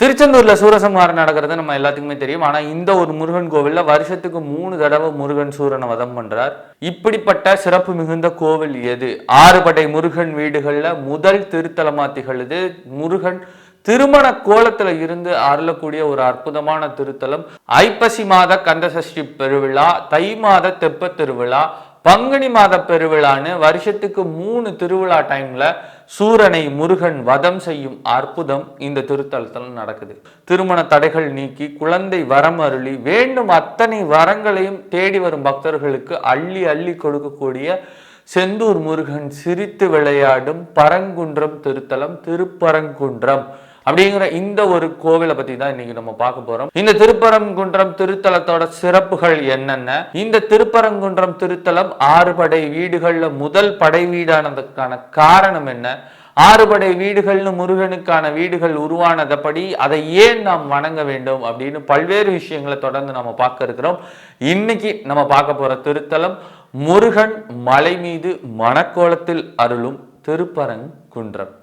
திருச்செந்தூர்ல சூரசம்ஹாரம் நடக்கிறது நம்ம எல்லாத்துக்குமே தெரியும். ஆனா இந்த ஒரு முருகன் கோவில்ல வருஷத்துக்கு மூணு தடவை முருகன் சூரனை வதம் பண்றார். இப்படிப்பட்ட சிறப்பு மிகுந்த கோவில் எது? ஆறுபடை முருகன் வீடுகள்ல முதல் திருத்தலமா திகழுது முருகன் திருமண கோலத்துல இருந்து அருளக்கூடிய ஒரு அற்புதமான திருத்தலம். ஐப்பசி மாத கந்தசஷ்டி பெருவிழா தை மாத தெப்ப திருவிழா பங்குனி மாத பெருவிழான்னு வருஷத்துக்கு மூணு திருவிழா டைம்ல சூரனை முருகன் வதம் செய்யும் அற்புதம் இந்த திருத்தலத்தில் நடக்குது. திருமண தடைகள் நீக்கி குழந்தை வரம் அருளி வேண்டும் அத்தனை வரங்களையும் தேடி வரும் பக்தர்களுக்கு அள்ளி அள்ளி கொடுக்கக்கூடிய செந்தூர் முருகன் சிரித்து விளையாடும் பரங்குன்றம் திருத்தலம் திருப்பரங்குன்றம். அப்படிங்கிற இந்த ஒரு கோவிலை பத்தி தான் இன்னைக்கு நம்ம பார்க்க போறோம். இந்த திருப்பரங்குன்றம் திருத்தலத்தோட சிறப்புகள் என்னென்ன? இந்த திருப்பரங்குன்றம் திருத்தலம் ஆறு படை வீடுகள்ல முதல் படை வீடானதுக்கான காரணம் என்ன? ஆறுபடை வீடுகள்னு முருகனுக்கான வீடுகள் உருவானதப்படி அதை ஏன் நாம் வணங்க வேண்டும் அப்படின்னு பல்வேறு விஷயங்களை தொடர்ந்து நம்ம பார்க்க இருக்கிறோம். இன்னைக்கு நம்ம பார்க்க போற திருத்தலம் முருகன் மலை மீது மணக்கோலத்தில் அருளும் திருப்பரங்குன்றம்.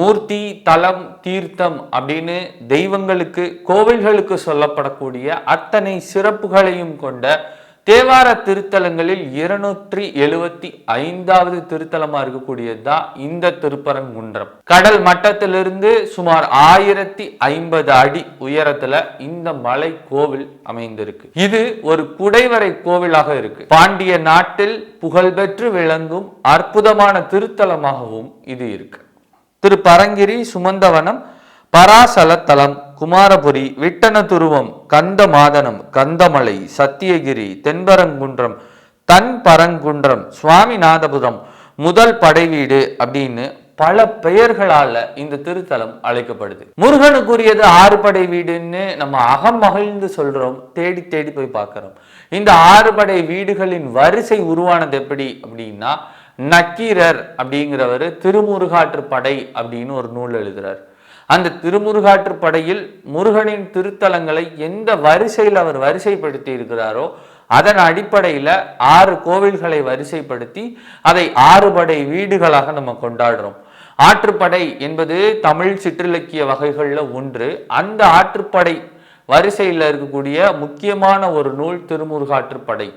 மூர்த்தி தலம் தீர்த்தம் அப்படின்னு தெய்வங்களுக்கு கோவில்களுக்கு சொல்லப்படக்கூடிய அத்தனை சிறப்புகளையும் கொண்ட தேவார திருத்தலங்களில் இருநூற்றி எழுவத்தி ஐந்தாவது திருத்தலமா இருக்கக்கூடியது தான் இந்த திருப்பரங்குன்றம். கடல் மட்டத்திலிருந்து சுமார் ஆயிரத்தி ஐம்பது அடி உயரத்துல இந்த மலை கோவில் அமைந்திருக்கு. இது ஒரு குடைவரை கோவிலாக இருக்கு. பாண்டிய நாட்டில் புகழ்பெற்று விளங்கும் அற்புதமான திருத்தலமாகவும் இது இருக்கு. திரு பரங்கிரி சுமந்தவனம் பராசலத்தலம் குமாரபுரி விட்டன துருவம் கந்தமாதனம் கந்தமலை சத்தியகிரி தென்பரங்குன்றம் தன் பரங்குன்றம் சுவாமிநாதபுரம் முதல் படைவீடு அப்படின்னு பல பெயர்களால இந்த திருத்தலம் அழைக்கப்படுது. முருகனுக்குரியது ஆறு படை வீடுன்னு நம்ம அகம் மகிழ்ந்து சொல்றோம் தேடி தேடி போய் பார்க்கிறோம். இந்த ஆறு படை வீடுகளின் வரிசை உருவானது எப்படி அப்படின்னா நக்கீரர் அப்படிங்கிறவர் திருமுருகாற்று படை அப்படின்னு ஒரு நூல் எழுதுறார். அந்த திருமுருகாற்று படையில் முருகனின் திருத்தலங்களை எந்த வரிசையில் அவர் வரிசைப்படுத்தி இருக்கிறாரோ அதன் அடிப்படையில் ஆறு கோவில்களை வரிசைப்படுத்தி அதை ஆறு படை வீடுகளாக நம்ம கொண்டாடுறோம். ஆற்றுப்படை என்பது தமிழ் சிற்றிலக்கிய வகைகளில் ஒன்று. அந்த ஆற்றுப்படை வரிசையில் இருக்கக்கூடிய முக்கியமான ஒரு நூல் திருமுருகாற்றுப்படை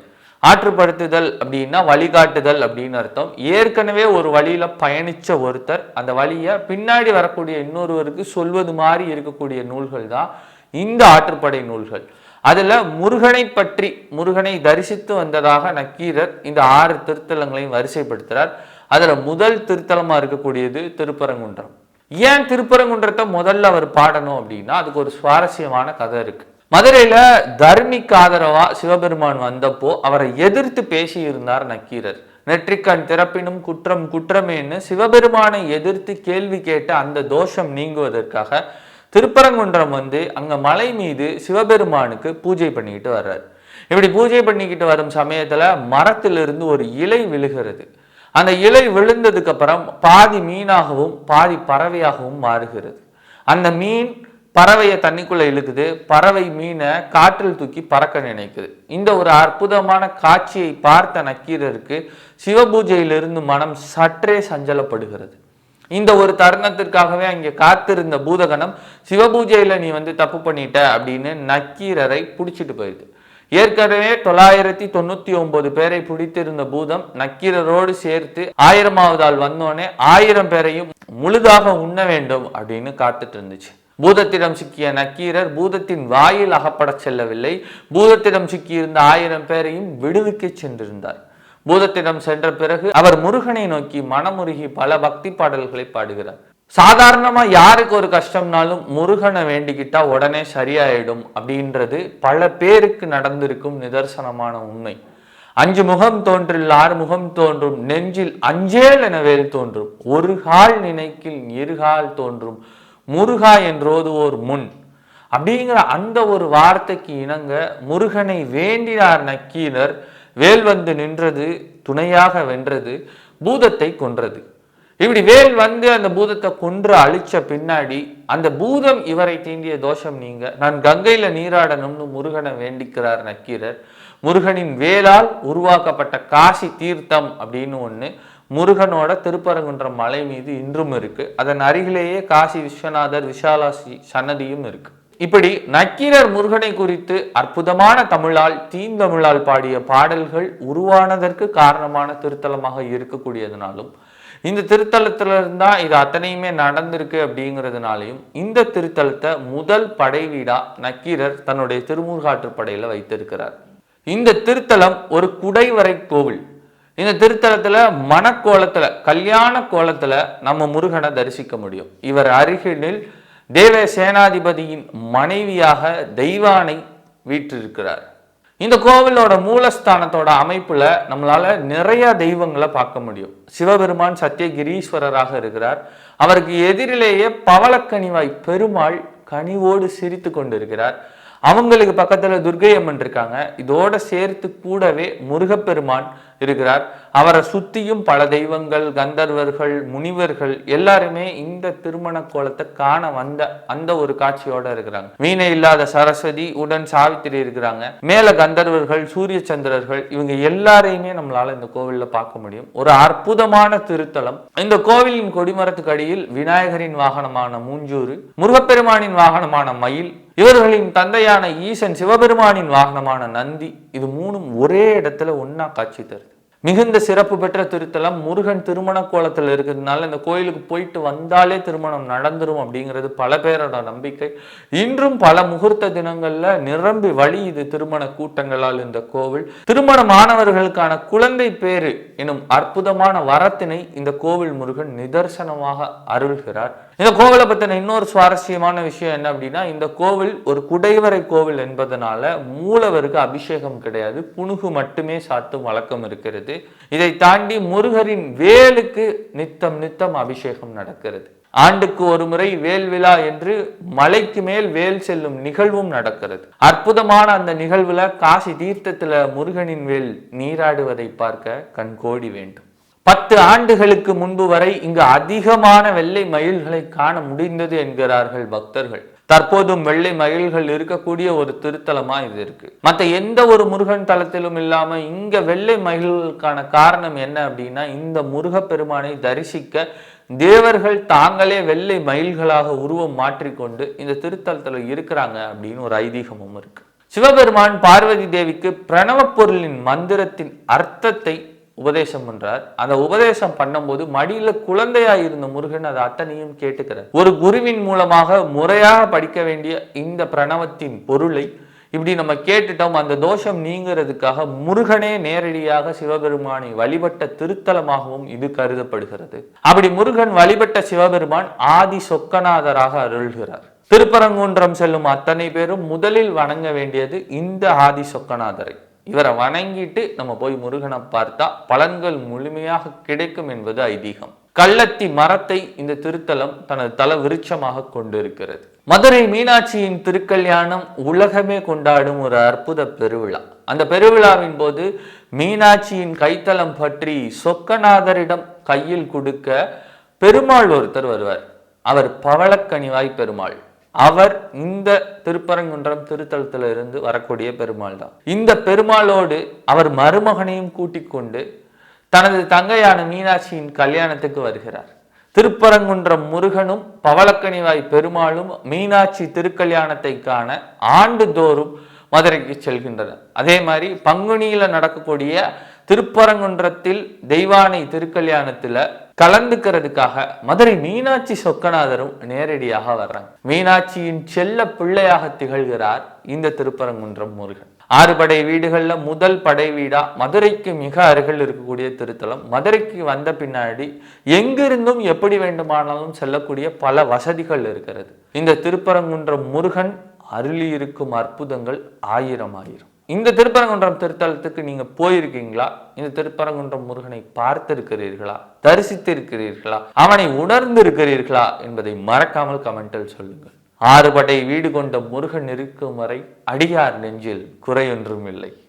ஆற்றுப்படுத்துதல் அப்படின்னா வழிகாட்டுதல் அப்படின்னு அர்த்தம். ஏற்கனவே ஒரு வழியில பயணிச்ச ஒருத்தர் அந்த வழியை பின்னாடி வரக்கூடிய இன்னொருவருக்கு சொல்வது மாதிரி இருக்கக்கூடிய நூல்கள் தான் இந்த ஆற்றுப்படை நூல்கள். அதில் முருகனை பற்றி முருகனை தரிசித்து வந்ததாக நக்கீரர் இந்த ஆறு திருத்தலங்களையும் வரிசைப்படுத்துகிறார் அதில் முதல் திருத்தலமாக இருக்கக்கூடியது திருப்பரங்குன்றம். ஏன் திருப்பரங்குன்றத்தை முதல்ல அவர் பாடணும் அப்படின்னா அதுக்கு ஒரு சுவாரஸ்யமான கதை இருக்குது மதுரையில தர்மிக்கு ஆதரவா சிவபெருமான் வந்தப்போ அவரை எதிர்த்து பேசியிருந்தார் நக்கீரர். நெற்றிக்கண் திறப்பினும் குற்றம் குற்றமேன்னு சிவபெருமானை எதிர்த்து கேள்வி கேட்ட அந்த தோஷம் நீங்குவதற்காக திருப்பரங்குன்றம் வந்து அங்க மலை மீது சிவபெருமானுக்கு பூஜை பண்ணிக்கிட்டு வர்றார். இப்படி பூஜை பண்ணிக்கிட்டு வரும் சமயத்துல மரத்திலிருந்து ஒரு இலை விழுகிறது. அந்த இலை விழுந்ததுக்கு அப்புறம் பாதி மீனாகவும் பாதி பறவையாகவும் மாறுகிறது. அந்த மீன் பறவையை தண்ணிக்குள்ள இழுக்குது பறவை மீனை காற்றில் தூக்கி பறக்க நினைக்குது. இந்த ஒரு அற்புதமான காட்சியை பார்த்த நக்கீரருக்கு சிவபூஜையிலிருந்து மனம் சற்றே சஞ்சலப்படுகிறது. இந்த ஒரு தருணத்திற்காகவே அங்கே காத்திருந்த பூதகணம் சிவபூஜையில் நீ வந்து தப்பு பண்ணிட்ட அப்படின்னு நக்கீரரை பிடிச்சிட்டு போயிடுது. ஏற்கனவே தொள்ளாயிரத்தி தொண்ணூத்தி ஒன்பது பேரை பிடித்திருந்த பூதம் நக்கீரரோடு சேர்த்து ஆயிரமாவது ஆள் வந்தோடனே ஆயிரம் பேரையும் முழுதாக உண்ண வேண்டும் அப்படின்னு காத்துட்டு இருந்துச்சு. பூதத்திடம் சிக்கிய நக்கீரர் பூதத்தின் வாயில் அகப்படச் செல்லவில்லை. பூதத்திடம் சிக்கியிருந்த ஆயிரம் பேரையும் விடுவிக்க சென்றிருந்தார். பூதத்திடம் சென்ற பிறகு அவர் முருகனை நோக்கி மனமுருகி பல பக்தி பாடல்களை பாடுகிறார். சாதாரணமா யாருக்கு ஒரு கஷ்டம்னாலும் முருகனை வேண்டிக்கிட்டா உடனே சரியாயிடும் அப்படின்றது பல பேருக்கு நடந்திருக்கும் நிதர்சனமான உண்மை. அஞ்சு முகம் தோன்றில் ஆறு முகம் தோன்றும் நெஞ்சில் அஞ்சேல் என வேல் தோன்றும் ஒரு கால் நினைக்கில் இருகால் தோன்றும் முருகா என்றோதுவோர் முன். அப்படிங்கிற அந்த ஒரு வார்த்தைக்கு இணங்க முருகனை வேண்டினார் நக்கீரர் வேல் வந்து நின்றது துணையாக வென்றது பூதத்தை கொன்றது. இப்படி வேல் வந்து அந்த பூதத்தை கொன்று அழிச்ச பின்னாடி அந்த பூதம் இவரை தீண்டிய தோஷம் நீங்க. நான் கங்கையில நீராடணும்னு முருகனை வேண்டிக்கிறார் நக்கீரர். முருகனின் வேலால் உருவாக்கப்பட்ட காசி தீர்த்தம் அப்படின்னு ஒண்ணு முருகனோட திருப்பரங்குன்றம் மலை மீது இன்றும் இருக்கு. அதன் அருகிலேயே காசி விஸ்வநாதர் விஷாலாசி சன்னதியும் இருக்கு. இப்படி நக்கீரர் முருகனை குறித்து அற்புதமான தமிழால் தீந்தமிழால் பாடிய பாடல்கள் உருவானதற்கு காரணமான திருத்தலமாக இருக்கக்கூடியதுனாலும் இந்த திருத்தலத்துல இருந்தா இது அத்தனையுமே நடந்திருக்கு அப்படிங்கிறதுனாலையும் இந்த திருத்தலத்தை முதல் படைவீடா நக்கீரர் தன்னுடைய திருமுருகாற்று படையில வைத்திருக்கிறார். இந்த திருத்தலம் ஒரு குடைவரை கோவில். இந்த திருத்தலத்துல மணக்கோலத்துல கல்யாண கோலத்துல நம்ம முருகனை தரிசிக்க முடியும். இவர் அருகினில் தேவ சேனாதிபதியின் மனைவியாக தெய்வானை வீற்றிருக்கிறார். இந்த கோவிலோட மூலஸ்தானத்தோட அமைப்புல நம்மளால நிறைய தெய்வங்களை பார்க்க முடியும். சிவபெருமான் சத்தியகிரீஸ்வரராக இருக்கிறார். அவருக்கு எதிரிலேயே பவளக்கனிவாய் பெருமாள் கனிவோடு சிரித்து கொண்டிருக்கிறார். அவங்களுக்கு பக்கத்துல துர்க்கை அம்மன் இருக்காங்க. இதோட சேர்த்து கூடவே முருகப்பெருமான் இருக்கிறார். அவரை சுத்தியும் பல தெய்வங்கள் கந்தர்வர்கள் முனிவர்கள் எல்லாருமே இந்த திருமண கோலத்தை காண வந்த அந்த ஒரு காட்சியோட இருக்கிறாங்க. வீணை இல்லாத சரஸ்வதி உடன் சாவித்திரி இருக்கிறாங்க. மேல கந்தர்வர்கள் சூரிய சந்திரர்கள் இவங்க எல்லாரையுமே நம்மளால இந்த கோவில்ல பார்க்க முடியும். ஒரு அற்புதமான திருத்தலம். இந்த கோவிலின் கொடிமரத்துக்கு அடியில் விநாயகரின் வாகனமான மூஞ்சூறு முருகப்பெருமானின் வாகனமான மயில் இவர்களின் தந்தையான ஈசன் சிவபெருமானின் வாகனமான நந்தி இது மூணும் ஒரே இடத்துல ஒன்னா காட்சி தருது. மிகுந்த சிறப்பு பெற்ற திருத்தலம். முருகன் திருமண கோலத்தில் இருக்கிறதுனால இந்த கோயிலுக்கு போயிட்டு வந்தாலே திருமணம் நடந்துரும் அப்படிங்கிறது பல பேரோட நம்பிக்கை. இன்றும் பல முகூர்த்த தினங்களில் நிரம்பி வழியுது திருமண கூட்டங்களால் இந்த கோவில். திருமண மாணவர்களுக்கான குழந்தை பேரு எனும் அற்புதமான வரத்தினை இந்த கோவில் முருகன் நிதர்சனமாக அருள்கிறார். இந்த கோவிலை பத்தின இன்னொரு சுவாரஸ்யமான விஷயம் என்ன அப்படின்னா இந்த கோவில் ஒரு குடைவரை கோவில் என்பதனால மூலவருக்கு அபிஷேகம் கிடையாது. புணுகு மட்டுமே சாத்தும் வழக்கம் இருக்கிறது. இதை தாண்டி முருகரின் வேலுக்கு நித்தம் நித்தம் அபிஷேகம் நடக்கிறது. ஆண்டுக்கு ஒரு முறை வேல் விழா என்று மலைக்கு மேல் வேல் செல்லும் நிகழ்வும் நடக்கிறது. அற்புதமான அந்த நிகழ்வுல காசி தீர்த்தத்துல முருகனின் வேல் நீராடுவதை பார்க்க கண்கோடி வேண்டும். பத்து ஆண்டுகளுக்கு முன்பு வரை இங்கு அதிகமான வெள்ளை மயில்களை காண முடிந்தது என்கிறார்கள் பக்தர்கள். தற்போதும் வெள்ளை மயில்கள் இருக்கக்கூடிய ஒரு திருத்தலமா இது இருக்கு. மற்ற எந்த ஒரு முருகன் தலத்திலும் இல்லாம இங்க வெள்ளை மயில்களுக்கான காரணம் என்ன அப்படின்னா இந்த முருகப்பெருமானை தரிசிக்க தேவர்கள் தாங்களே வெள்ளை மயில்களாக உருவம் மாற்றிக்கொண்டு இந்த திருத்தலத்துல இருக்கிறாங்க அப்படின்னு ஒரு ஐதீகமும் இருக்கு. சிவபெருமான் பார்வதி தேவிக்கு பிரணவ பொருளின் மந்திரத்தின் அர்த்தத்தை உபதேசம் பண்றார். அந்த உபதேசம் பண்ணும்போது மடியில குழந்தையா இருந்த முருகன் அதை அத்தனையும் கேட்டுக்கிறார். ஒரு குருவின் மூலமாக முறையாக படிக்க வேண்டிய இந்த பிரணவத்தின் பொருளை இப்படி நம்ம கேட்டுட்டோம். அந்த தோஷம் நீங்கிறதுக்காக முருகனே நேரடியாக சிவபெருமானை வழிபட்ட திருத்தலமாகவும் இது கருதப்படுகிறது. அப்படி முருகன் வழிபட்ட சிவபெருமான் ஆதி சொக்கநாதராக அருள்கிறார். திருப்பரங்குன்றம் செல்லும் அத்தனை பேரும் முதலில் வணங்க வேண்டியது இந்த ஆதி சொக்கநாதரை. இவரை வணங்கிட்டு நம்ம போய் முருகனை பார்த்தா பலன்கள் முழுமையாக கிடைக்கும் என்பது ஐதீகம். கள்ளத்தி மரத்தை இந்த திருத்தலம் தனது தல விருட்சமாக கொண்டிருக்கிறது. மதுரை மீனாட்சியின் திருக்கல்யாணம் உலகமே கொண்டாடும் ஒரு அற்புத பெருவிழா. அந்த பெருவிழாவின் போது மீனாட்சியின் கைத்தலம் பற்றி சொக்கநாதரிடம் கையில் கொடுக்க பெருமாள் ஒருத்தர் வருவார். அவர் பவளக்கனிவாய் பெருமாள். அவர் இந்த திருப்பரங்குன்றம் திருத்தலத்தில் இருந்து வரக்கூடிய பெருமாள் தான் இந்த பெருமாளோடு அவர் மருமகனையும் கூட்டிக் கொண்டு தனது தங்கையான மீனாட்சியின் கல்யாணத்துக்கு வருகிறார். திருப்பரங்குன்றம் முருகனும் பவளக்கனிவாய் பெருமாளும் மீனாட்சி திருக்கல்யாணத்தை காண ஆண்டுதோறும் மதுரைக்கு செல்கின்றனர். அதே மாதிரி பங்குனியில் நடக்கக்கூடிய திருப்பரங்குன்றத்தில் தெய்வானை திருக்கல்யாணத்தில் கலந்துக்கிறதுக்காக மதுரை மீனாட்சி சொக்கநாதரும் நேரடியாக வர்றாங்க. மீனாட்சியின் செல்ல பிள்ளையாக திகழ்கிறார் இந்த திருப்பரங்குன்றம் முருகன். ஆறு படை வீடுகளில் முதல் படை வீடா மதுரைக்கு மிக அருகில் இருக்கக்கூடிய திருத்தலம். மதுரைக்கு வந்த பின்னாடி எங்கிருந்தும் எப்படி வேண்டுமானாலும் செல்லக்கூடிய பல வசதிகள் இருக்கிறது. இந்த திருப்பரங்குன்றம் முருகன் அருளி இருக்கும் அற்புதங்கள் ஆயிரம் ஆயிரம். இந்த திருப்பரங்குன்றம் திருத்தலத்துக்கு நீங்க போயிருக்கீங்களா? இந்த திருப்பரங்குன்றம் முருகனை பார்த்திருக்கிறீர்களா? தரிசித்திருக்கிறீர்களா? அவனை உணர்ந்திருக்கிறீர்களா? என்பதை மறக்காமல் கமெண்டில் சொல்லுங்கள். ஆறுபடை வீடு கொண்ட முருகன் இருக்கும் வரை அடியார் நெஞ்சில் குறையொன்றும் இல்லை.